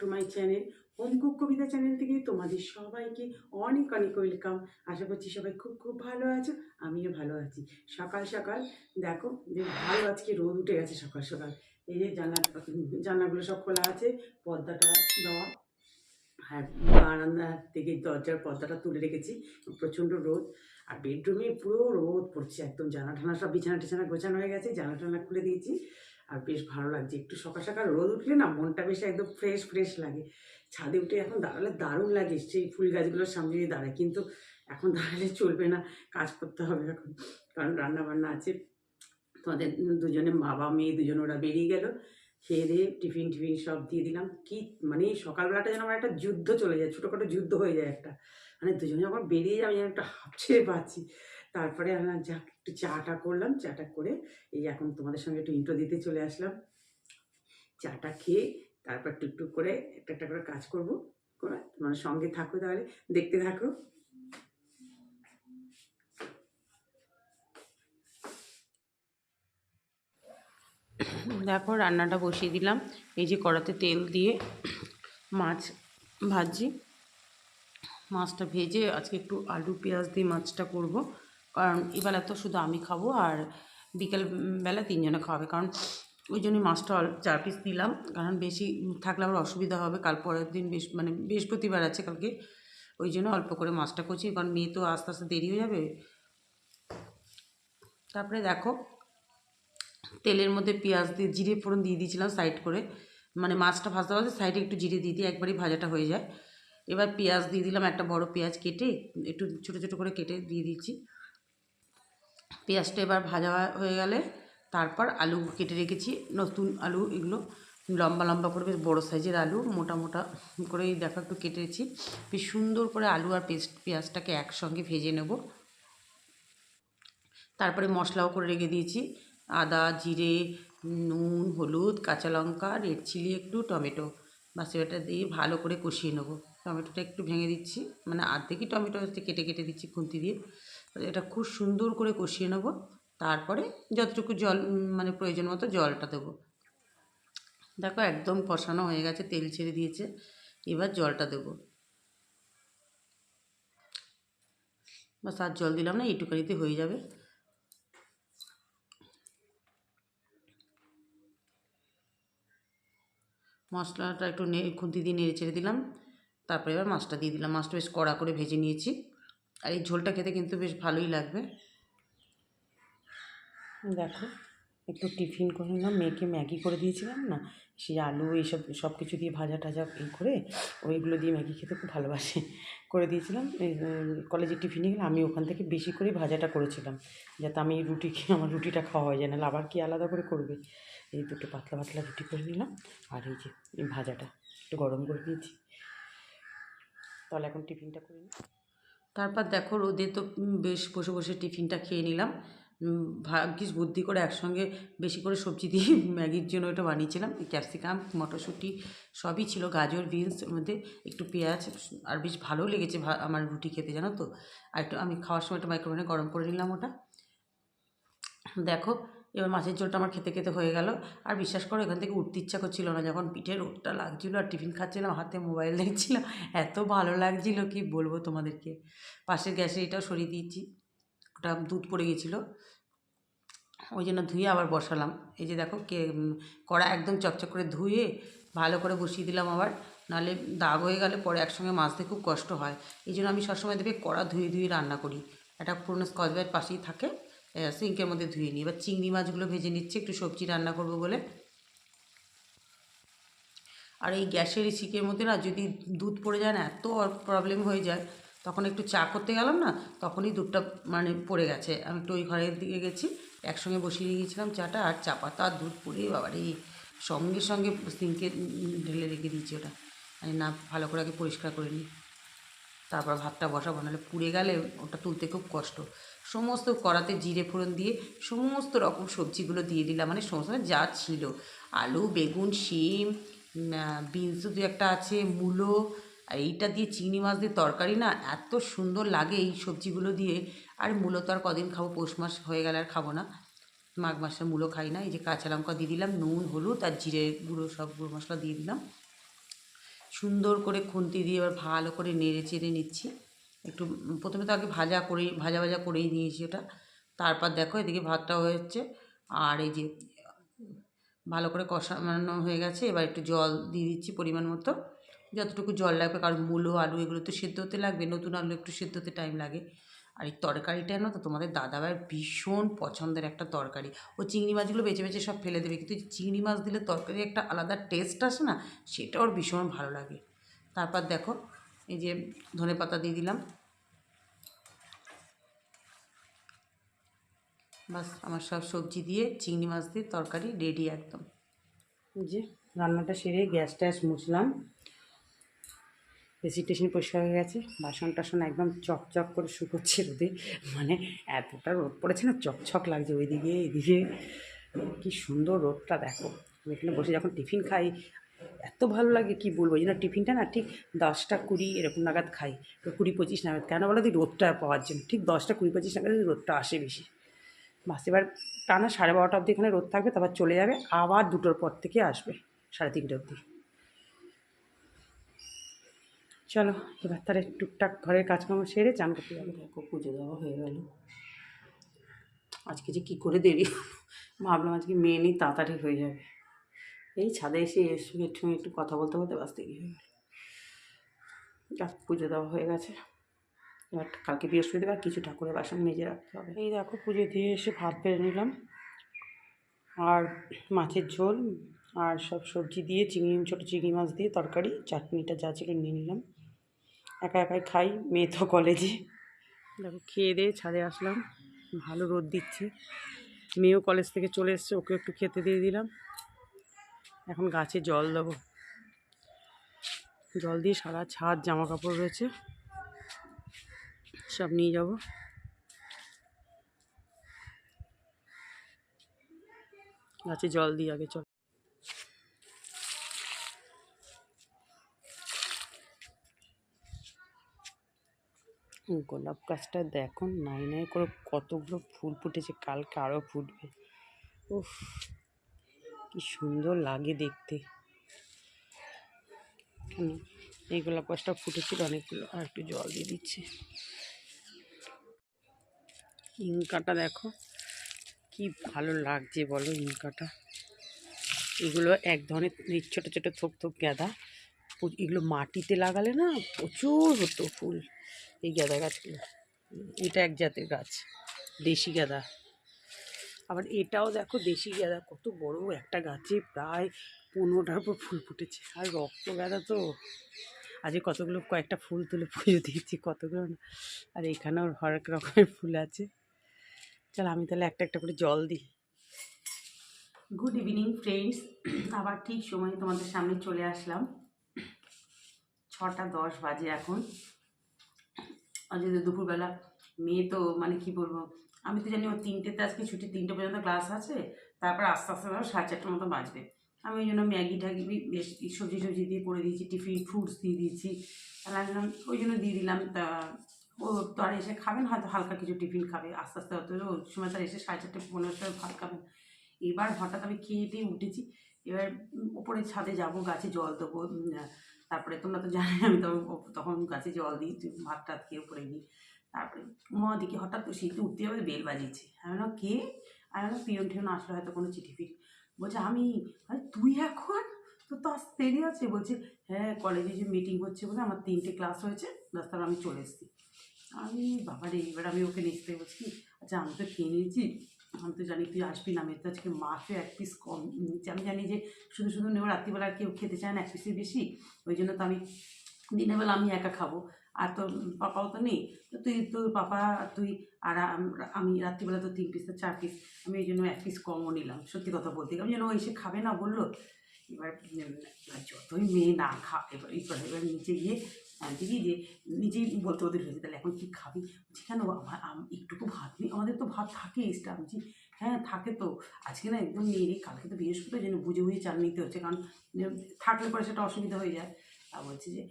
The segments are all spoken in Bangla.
To my channel home cook Kabita channel থেকে তোমাদের সবাইকে অনেক অনেক ওয়েলকাম আশা করছি সবাই খুব খুব ভালো আছো, আমিও ভালো আছি। সকাল সকাল, দেখো, বেশ ভালো আজকে রোদ উঠে গেছে সকাল সকাল। এই যে জানলা, জানলাগুলো সব খোলা আছে, পর্দাটা দেওয়া। আর বারান্দা থেকে দরজার পর্দাটা তুলে রেখেছি, প্রচণ্ড রোদ। আর বেডরুমে পুরো রোদ পড়ছে একদম জানা ঠানা সব বিছানা টিছানা গোছানো হয়ে গেছে জানা টানা খুলে দিয়েছি। আর বেশ ভালো লাগছে। একটু সকাল সকাল রোদ উঠলে না মনটা বেশ একদম ফ্রেশ ফ্রেশ লাগে। ছাদে উঠে এখন দাঁড়ালে দারুণ লাগে, সেই ফুল গাছগুলোর সামনে দাঁড়ায়। কিন্তু এখন দাঁড়ালে চলবে না, কাজ করতে হবে এখন, কারণ রান্না বান্না আছে। তোমাদের দুজনে বাবা, মেয়ে দুজন ওরা বেরিয়ে গেল। খেয়ে দিয়ে টিফিন টিফিন সব দিয়ে দিলাম। কি মানে সকালবেলাটা যেন আমার একটা যুদ্ধ চলে যায়, ছোটোখাটো যুদ্ধ হয়ে যায় একটা। মানে দুজনে যখন বেরিয়ে যাবে যেন একটা হাঁপছে পাচ্ছি। তারপরে আমরা যা একটু চাটা করলাম, চাটা করে এই এখন তোমাদের সঙ্গে একটু ইন্ট্রো দিতে চলে আসলাম। চাটা খেয়ে তারপর টুকটুক করে একটা একটা করে কাজ করব। করে তোমার সঙ্গে থাকো তাহলে, দেখতে থাকো। দেখো, রান্নাটা বসিয়ে দিলাম। এই যে কড়াতে তেল দিয়ে মাছ ভাজি মাছটা ভেজে আজকে একটু আলু, পেঁয়াজ দিয়ে মাছটা করব। কারণ এবেলা তো শুধু আমি খাব আর বিকেল বেলা তিনজনে খাওয়াবে। কারণ ওই জন্যই মাছটা চার পিস দিলাম কারণ বেশি থাকলে আমার অসুবিধা হবে। কাল পরের দিন বেশ মানে বৃহস্পতিবার আছে কালকে। ওই জন্য অল্প করে মাছটা করছি কারণ মেয়ে তো আস্তে আস্তে দেরি হয়ে যাবে। তারপরে দেখো, তেলের মধ্যে পেঁয়াজ দিয়ে জিরে ফোড়ন দিয়ে দিয়েছিলাম সাইড করে। মানে মাছটা ভাজতে ভাজতে সাইডে একটু জিরে দিয়ে দিয়ে একবারই ভাজাটা হয়ে যায়। এবার পেঁয়াজ দিয়ে দিলাম একটা বড় পেঁয়াজ কেটে, একটু ছোটো ছোটো করে কেটে দিয়ে দিচ্ছি পেঁয়াজটা এবার ভাজা হয়ে গেলে তারপর আলু কেটে রেখেছি। নতুন আলু এগুলো লম্বা লম্বা করে বেশ বড়ো সাইজের আলু, মোটা মোটা করেই দেখো একটু কেটেছি বেশ সুন্দর করে আলু আর পেস্ট পেঁয়াজটাকে একসঙ্গে ভেজে নেব। তারপরে মশলাও করে রেখে দিয়েছি। আদা, জিরে, নুন, হলুদ, কাঁচা লঙ্কা, রেড চিলি, একটু টমেটো। বাস দিয়ে ভালো করে কষিয়ে নেব। টমেটোটা একটু ভেঙে দিচ্ছি। মানে আর্ধেকই টমেটো হচ্ছে কেটে কেটে দিচ্ছি খুন্তি দিয়ে। এটা খুব সুন্দর করে কষিয়ে নেব। তারপরে যতটুকু জল মানে প্রয়োজন মতো জলটা দেবো। দেখো একদম কষানো হয়ে গেছে, তেল ছেড়ে দিয়েছে। এবার জলটা দেবো। বাস আর জল দিলাম না, এইটুকানিতে হয়ে যাবে। মশলাটা একটু নে, খুন্তি দিয়ে নেড়ে ছেড়ে দিলাম। তারপরে এবার মাছটা দিয়ে দিলাম। মাছটা বেশ কড়া করে ভেজে নিয়েছি। আর এই ঝোলটা খেতে কিন্তু বেশ ভালোই লাগবে। দেখো, একটু টিফিন করে নিলাম। মেয়েকে ম্যাগি করে দিয়েছিলাম না? সেই আলু এইসব সব কিছু দিয়ে ভাজা টাজা এই করে ওইগুলো দিয়ে ম্যাগি খেতে খুব ভালোবাসে। করে দিয়েছিলাম। কলেজে টিফিনে গেলে আমি ওখান থেকে বেশি করে ভাজাটা করেছিলাম। যাতে আমি রুটি খেয়ে, আমার রুটিটা খাওয়া হয়ে যায়। না আবার কি আলাদা করে করবে? এই দুটো পাতলা পাতলা রুটি করে নিলাম। আর এই যে ভাজাটা একটু গরম করে দিয়েছি। তাহলে এখন টিফিনটা করে নিই তারপর দেখো রোদে তো বেশ বসে বসে টিফিনটা খেয়ে নিলাম। ভাগ্যিস বুদ্ধি করে একসঙ্গে বেশি করে সবজি দিয়ে ম্যাগির জন্য ওটা বানিয়েছিলাম। ক্যাপসিকাম, মটরশুঁটি, সবই ছিল। গাজর, বিনস ওর মধ্যে একটু পেঁয়াজ, আর বেশ ভালো লেগেছে আমার রুটি খেতে, জানো তো? আর একটু আমি খাওয়ার সময় একটু মাইক্রোওভেনে গরম করে নিলাম ওটা। দেখো এবার মাছের ঝোলটা আমার খেতে খেতে হয়ে গেল। আর বিশ্বাস করো, এখান থেকে উঠতে ইচ্ছা করছিল না। যখন পিঠে রোদটা লাগছিল আর টিফিন খাচ্ছিলাম, হাতে মোবাইল দেখছিলাম, এত ভালো লাগছিল কি বলব তোমাদেরকে। পাশের গ্যাসে এটাও সরিয়ে দিয়েছি। ওটা দুধ পড়ে গেছিল। ওই জন্য ধুয়ে আবার বসালাম। এই যে দেখো কে কড়া একদম চকচক করে ধুয়ে ভালো করে বসিয়ে দিলাম আবার। নাহলে দাগ হয়ে গেলে পরে একসঙ্গে মাছতে খুব কষ্ট হয়। এই জন্য আমি সবসময় দেখবে কড়া ধুয়ে ধুয়ে রান্না করি। একটা পুরনো স্কচ ব্রাইট পাশেই থাকে। সিঙ্কের মধ্যে ধুয়ে নিই। এবার চিংড়ি মাছগুলো ভেজে নিচ্ছি, একটু সবজি রান্না করব বলে। আর এই গ্যাসের সিকের মধ্যে না, যদি দুধ পড়ে যায় না, এত প্রবলেম হয়ে যায়, তখন একটু চা করতে গেলাম না, তখনই দুধটা মানে পড়ে গেছে। আমি একটু ওই ঘরের দিকে গেছি, একসঙ্গে বসিয়ে গিয়েছিলাম চাটা, আর চা পাতা আর দুধ পড়ে বাবার এই সঙ্গে সঙ্গে সিঙ্কে ঢেলে রেখে দিয়েছি ওটা। আমি না, ভালো করে আগে পরিষ্কার করে নিই। তারপর ভাতটা বসাবো, নাহলে পুড়ে গেলে ওটা তুলতে খুব কষ্ট। সমস্ত কড়াতে জিরে ফোড়ন দিয়ে সমস্ত রকম সবজিগুলো দিয়ে দিলাম মানে সমস্ত যা ছিল। আলু, বেগুন, শিম বিনস দু একটা আছে, মূলো আর এইটা দিয়ে চিংড়ি মাছ দিয়ে তরকারি না, এত সুন্দর লাগে এই সবজিগুলো দিয়ে। আর মূলো তো আর কদিন খাব, পৌষ মাস হয়ে গেলে আর খাব না। মাঘ মাসে মূলো খাই না, এই যে কাঁচা লঙ্কা দিয়ে দিলাম, নুন, হলুদ আর জিরে গুঁড়ো সব গুঁড়ো মশলা দিয়ে দিলাম। সুন্দর করে খুন্তি দিয়ে এবার ভালো করে নেড়ে চেড়ে নিচ্ছি। একটু প্রথমে তো আগে ভাজা করে, ভাজা ভাজা করেই নিয়েছি ওটা। তারপর দেখো এদিকে ভাতটা হয়েছে আর এই যে ভালো করে কষানো হয়ে গেছে। এবার একটু জল দিয়ে দিচ্ছি পরিমাণ মতো। যতটুকু জল লাগবে, কারণ মূলো, আলু এগুলো তো সেদ্ধ হতে লাগবে, নতুন আলু একটু সেদ্ধ হতে টাইম লাগে। আর এই তরকারিটা না তো তোমাদের দাদাভাইয়ের ভীষণ পছন্দের একটা তরকারি। ও চিংড়ি মাছগুলো বেছে বেছে সব ফেলে দেবে, কিন্তু চিংড়ি মাছ দিলে তরকারি একটা আলাদা টেস্ট আসে না, সেটা ওর ভীষণ ভালো লাগে। তারপর দেখো, এই যে ধনে পাতা দিয়ে দিলাম। বাস, আমার সব সবজি দিয়ে চিংড়ি মাছ দিয়ে তরকারি রেডি একদম। যে রান্নাটা সেরে গ্যাস ট্যাস মুছলাম। বেশি টেশিন পরিষ্কার হয়ে গেছে। বাসন টাসন একদম চকচক করে শুকোচ্ছে রোদে। মানে এতটা রোদ পড়েছে না, চকচক লাগছে ওইদিকে, এদিকে। কি সুন্দর রোদটা, দেখো। আমি এখানে বসে যখন টিফিন খাই, এত ভালো লাগে, কি বলব? এই জন্য টিফিনটা না ঠিক দশটা কুড়ি এরকম নাগাদ খাই। কুড়ি পঁচিশ নাগাদ। কেন বলো তুই রোদটা পাওয়ার জন্য। ঠিক দশটা কুড়ি পঁচিশ নাগাদ রোদটা আসে বেশি। বাস, এবার টানা সাড়ে বারোটা অবধি এখানে রোদ থাকবে, তারপর চলে যাবে। আবার দুটোর পর থেকে আসবে, সাড়ে তিনটে অবধি। চলো এবার তাহলে টুকটাক ঘরের কাজকর্ম সেরে চান করতে যাব। দেখো পুজো দেওয়া হয়ে গেল। আজকে যে কী করে দেরি? ভাবলাম আজকে মেয়ে নেই তাড়াতাড়ি হয়ে যাবে। এই ছাদে এসে এর সঙ্গে একটু একটু কথা বলতে বলতে বাস দেরি হয়ে গেল যাক পুজো দেওয়া হয়ে গেছে। এবার কালকে বৃহস্পতিবার কিছু ঠাকুরের বাসন মেজে রাখতে হবে। এই দেখো পুজো দিয়ে এসে ভাত বেড়ে নিলাম। আর মাছের ঝোল আর সব সবজি দিয়ে চিংড়ি ছোটো চিংড়ি মাছ দিয়ে তরকারি চাটনিটা যা ছিল নিয়ে নিলাম। একা একাই খাই, মেয়ে তো কলেজে দেখো, খেয়ে দিয়ে ছাদে আসলাম। ভালো রোদ দিচ্ছে। মেয়েও কলেজ থেকে চলে এসছে ওকে একটু খেতে দিয়ে দিলাম। এখন গাছে জল দেবো। জল দিয়ে সারা ছাদ জামা কাপড় রয়েছে। সব নিয়ে যাব। গাছে জল দিই আগে, চল। গোলাপ গাছটা দেখো, নাই নাই করে কতগুলো ফুল ফুটেছে, কালকে আরও ফুটবে। উফ, কি সুন্দর লাগে দেখতে। এই গোলাপ গাছটা ফুটেছিল অনেকগুলো, আর একটু জল দিয়ে দিচ্ছে। ইনকাটা দেখো, কি ভালো লাগছে বলো ইনকাটা। এগুলো এক ধরনের ছোটো ছোটো থোপ থোপ গাঁদা এগুলো মাটিতে লাগালে না প্রচুর হতো ফুল। এই গাঁদা গাছগুলো এটা এক জাতের গাছ, দেশি গাঁদা। আবার এটাও দেখো দেশি গাঁদা, কত বড় একটা গাছে প্রায় পনেরোটার উপর ফুল ফুটেছে। আর রক্ত গাঁদা তো। আজকে কতগুলো, কয়েকটা ফুল তুলে পুজো দিয়েছি, কতগুলো আর এখানেও হরেক রকমের ফুল আছে। চল আমি তাহলে একটা একটা করে জল দিই। গুড ইভিনিং ফ্রেন্ডস আবার ঠিক সময় তোমাদের সামনে চলে আসলাম। ছটা দশ বাজে এখন। আজকে তো দুপুরবেলা মেয়ে তো মানে কি বলব, আমি তো জানি ও তিনটেতে আজকে ছুটি, তিনটে পর্যন্ত ক্লাস আছে, তারপর আস্তে আস্তে ধরো সাড়ে চারটার মতো বাজবে। আমি ওই জন্য ম্যাগি ট্যাগি বেশ সবজি টবজি দিয়ে করে দিয়েছি, টিফিন ফ্রুটস দিয়ে দিয়েছি। ভাবলাম ওই জন্য দিয়ে দিলাম, তা ও তো আর এসে খাবেন হয়তো হালকা কিছু টিফিন খাবে, আস্তে আস্তে হয়তো ওই সময় তার এসে সাড়ে চারটে, পনেরো সময় ভাত খাবেন এবার হঠাৎ আমি খেয়ে দিয়ে উঠেছি, এবার ওপরে ছাদে যাব, গাছে জল দেবো তারপরে তোমরা তো জানোই, আমি তো তখন গাছে জল দিই ভাত টাত খেয়ে উপরে গিয়ে তারপরে মা দিকে হঠাৎ শীতে উঠতে হবে বেল বাজিয়েছে। আমি বললাম, কে? আমি বললাম পিয়ন টিয়ন আসলে হয়তো কোনো চিঠি ফিট বলছে, আমি? আরে, তুই এখন? তো তো আসতে দেরি আছে। বলছে হ্যাঁ কলেজে যে মিটিং হচ্ছে বলে আমার তিনটে ক্লাস হয়েছে রাস্তার আমি চলে এসেছি। আমি বাবা রে এবার আমি ওকে নিচতে বলছি আচ্ছা আমি তো খেয়ে নিয়েছি। আমি তো জানি তুই আসবি না আমি তো আজকে মাছও এক পিস কম। নিয়েছি আমি জানি যে শুধু শুধু নেব রাত্রিবেলা কেউ খেতে চায় না, এক পিসের বেশি। ওই জন্য তো আমি দিনের বেলা আমি একা খাব। আর তো পাপাও তো নেই। তো তুই, তোর পাপা, তুই আর আমি রাত্রিবেলা তো তিন পিস তো চার পিস আমি ওই জন্য এক পিস কমও নিলাম। সত্যি কথা বলতে। আমি যেন ও এসে খাবে না, বলল, এবার এবার যতই মেয়ে না খা, এবার এবার এবার নিচে গিয়ে দিদি যে নিজেই বলতে ওদের হয়েছে তাহলে এখন কী খাবি? বলছি কেন আমার আম- একটুকু ভাত নেই। আমাদের তো ভাত থাকে এক্সট্রা বলছি, হ্যাঁ থাকে তো। আজকে না একদম নেই রে। কালকে তো বৃহস্পতি যেন বুঝে বুঝে চাল নিতে হচ্ছে। কারণ থাকলে পরে সেটা অসুবিধা হয়ে যায়। তা বলছি যে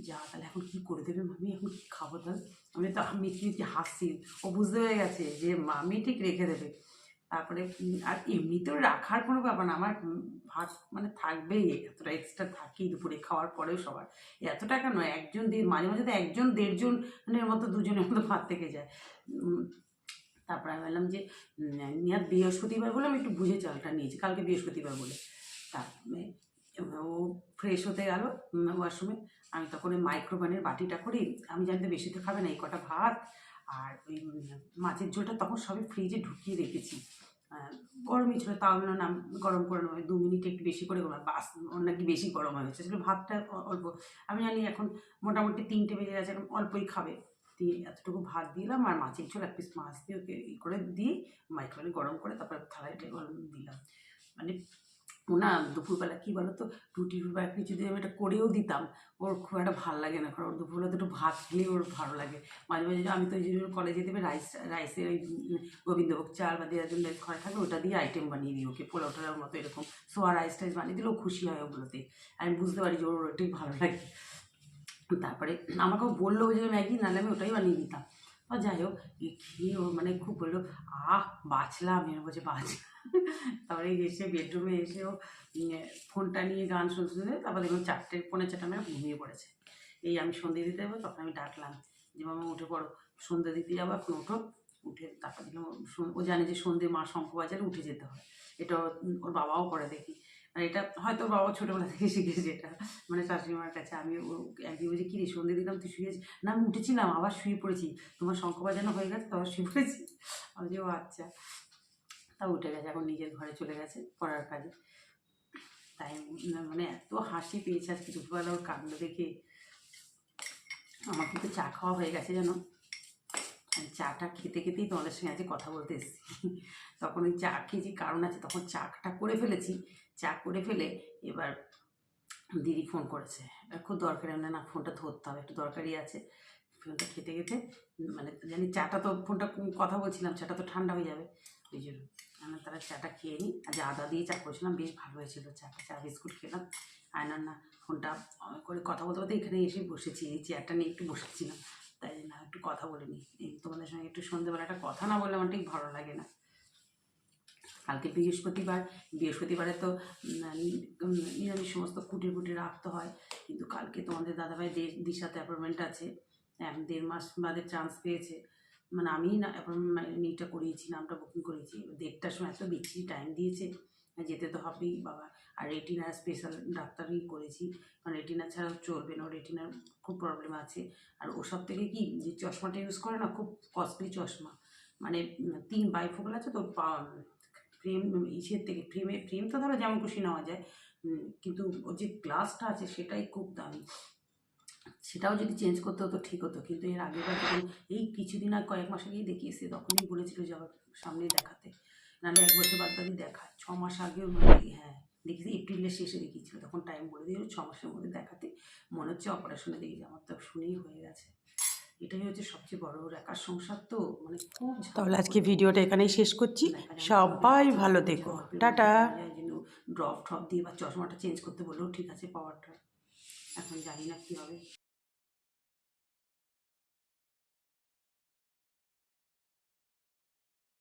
যা তাহলে এখন কী করে দেবে মামি? এখন কী খাব তাহলে? আমি তো মিটি মিটি হাসছি। ও বুঝতে হয়ে গেছে যে মামি ঠিক রেখে দেবে। তারপরে আর এমনিতেও রাখার কোনো ব্যাপার না। আমার ভাত মানে থাকবেই, এতটা এক্সট্রা থাকেই দুপুরে খাওয়ার পরেও সবার। এত টাকা নয় একজন দেড়, মাঝে মাঝে তো একজন দেড়জনের মতো দুজনের মতো ভাত থেকে যায়। তারপরে আমি বললাম যে নিহাত বৃহস্পতিবার বলে আমি একটু বুঝে চালটা নিয়েছি, কালকে বৃহস্পতিবার বলে। তারপরে ও ফ্রেশ হতে গেল ওয়াশরুমে আমি তখন ওই মাইক্রোওভেনের বাটিটা করি, আমি জানি তো বেশি তো খাবে না, এই কটা ভাত। আর ওই মাছের ঝোলটা তখন সবই ফ্রিজে ঢুকিয়ে রেখেছি। গরমই ছিল, তাও না গরম করে নেব দু মিনিট একটু বেশি করে গরম বাস নাকি বেশি গরম হয়ে গেছে। সেগুলো ভাতটা অল্প, আমি জানি এখন মোটামুটি তিনটে বেজে গেছে, এখন অল্পই খাবে। দিয়ে এতটুকু ভাত দিলাম আর মাছের ঝোল, এক পিস মাছ দিয়ে ওকে ই করে দিয়ে মাইক্রোওভেনে গরম করে তারপরে থালায় গরম দিলাম। মানে না, দুপুরবেলা কী বলো তো রুটি বা কিছু দিয়ে আমি এটা করেও দিতাম। ওর খুব একটা ভালো লাগে না, কারণ ওর দুপুরবেলা একটু ভাত খেলে ওর ভালো লাগে। মাঝে মাঝে আমি তো এই জন্য কলেজে দেবে রাইস, রাইসের ওই গোবিন্দভোগ চাল বা দেওয়ার জন্য ঘরে থাকে, ওটা দিয়ে আইটেম বানিয়ে দিই ওকে, পোলাও টোলার মতো এরকম। সোয়া রাইস টাইস বানিয়ে দিলেও খুশি হয় ওগুলোতে। আমি বুঝতে পারি যে ওর ওটাই ভালো লাগে। তারপরে আমাকেও বলল যে ম্যাগি, নাহলে আমি ওটাই বানিয়ে দিতাম। যাই হোক খেয়ে ও মানে খুব বলল, আহ, বাঁচলাম। এর বলছে, বাঁচ তারপরে এসে বেডরুমে এসেও ফোনটা নিয়ে গান শুনতে শুনতে তারপর দেখলাম চারটে, পৌনে চারটা মেয়ে ঘুমিয়ে পড়েছে। এই আমি সন্ধে দিতে যাব, তখন আমি ডাকলাম, যে মামা, উঠে পড়ো। সন্ধে দিতে যাব, এখন উঠো, উঠে তারপর দেখলাম ও জানে যে সন্ধে মা শঙ্খ বাজারে উঠে যেতে হয়। এটা ওর বাবাও করে দেখি। মানে এটা হয়তো বাবা ছোটোবেলা থেকে শিখেছে এটা। মানে শাশুড়িমার কাছে আমি একদিন বলছি, কী রে, সন্ধে দিলাম, তুই শুয়েছি না, আমি উঠেছিলাম আবার শুয়ে পড়েছি। তোমার শঙ্খ বাজানো হয়ে গেছে, তো আবার শুয়ে পড়েছি। আমি যে ও আচ্ছা। তা উঠে গেছে, এখন নিজের ঘরে চলে গেছে পড়ার কাজে। তাই মানে এত হাসি পেয়েছে আজকে দুপুরবেলা ওর কাণ্ড দেখে। আমার কিন্তু চা খাওয়া হয়ে গেছে আমি চাটা খেতে খেতেই তোমাদের সঙ্গে আজকে কথা বলতে এসেছি। তখন ওই চা খেয়েছি কারণ আছে, তখন চাটা করে ফেলেছি। চা করে ফেলে এবার দিদি ফোন করেছে। খুব দরকারি না না ফোনটা ধরতে হবে, একটু দরকারি আছে। ফোনটা খেতে খেতে মানে জানি চাটা তো ফোনটা কথা বলছিলাম, চাটা তো ঠান্ডা হয়ে যাবে। ওই জন্য আমি তারা চাটা খেয়ে নিই। আর যে আদা দিয়ে চা করেছিলাম, বেশ ভালো হয়েছিল চাটা। চা, বিস্কুট খেলাম। আর না না ফোনটা করে কথা বলতে বলতে এখানে এসে বসেছি, এই চেয়ারটা নিয়ে একটু বসেছিলাম। তাই জন্য একটু কথা বলে নিই। এই তোমাদের সঙ্গে একটু সন্ধ্যেবেলা একটা কথা না বললে আমার ঠিক ভালো লাগে না। কালকে বৃহস্পতিবার, বৃহস্পতিবারে তো নিরামিষ সমস্ত কুটি কুটি রাখতে হয়। কিন্তু কালকে তোমাদের দাদাভাই দিশাতে অ্যাপয়েন্টমেন্ট আছে। এক দেড় মাস বাদে চান্স পেয়েছে। মানে আমি না অ্যাপয়েন্টমেন্ট অ্যাপয়েন্টমেন্টটা করিয়েছি, নামটা বুকিং করেছি দেড়টার সময় এত বিচ্ছিরি টাইম দিয়েছে। যেতে তো হবেই, বাবা। আর রেটিনার স্পেশাল ডাক্তারই করেছি। কারণ রেটিনা ছাড়াও চলবে না রেটিনার খুব প্রবলেম আছে। আর ওসব থেকে কি, যে চশমাটা ইউজ করে না, খুব কস্টলি চশমা। মানে তিন বাইফোকাল আছে তো ফ্রেম ইসের থেকে ফ্রেমে ফ্রেম তো ধরো যেমন খুশি নেওয়া যায়। কিন্তু ওর যে গ্লাসটা আছে, সেটাই খুব দামি। সেটাও যদি চেঞ্জ করতে হতো, ঠিক হতো। কিন্তু এর আগেবার যখন, এই কিছুদিন আর কয়েক মাস আগেই দেখিয়েছে তখনই বলেছিল যে আবার সামনে দেখাতে। নাহলে এক বছর বাদ বাদই দেখায় ছ মাস আগেও মানে হ্যাঁ দেখেছি এপ্রিলের শেষে দেখিয়েছিল তখন টাইম বলে দিল ছ মাসের মধ্যে দেখাতে। মনে হচ্ছে অপারেশনে দেখেছি আমার তো শুনেই হয়ে গেছে। এটাই হচ্ছে সবচেয়ে বড় একার সংসার তো মানে খুব তাহলে আজকে ভিডিওটা এখানেই শেষ করছি। সবাই ভালো থেকো। টাটা। ড্রপ ট্রপ দিয়ে বা চশমাটা চেঞ্জ করতে বললেও ঠিক আছে পাওয়ারটা এখন জানি না কী হবে।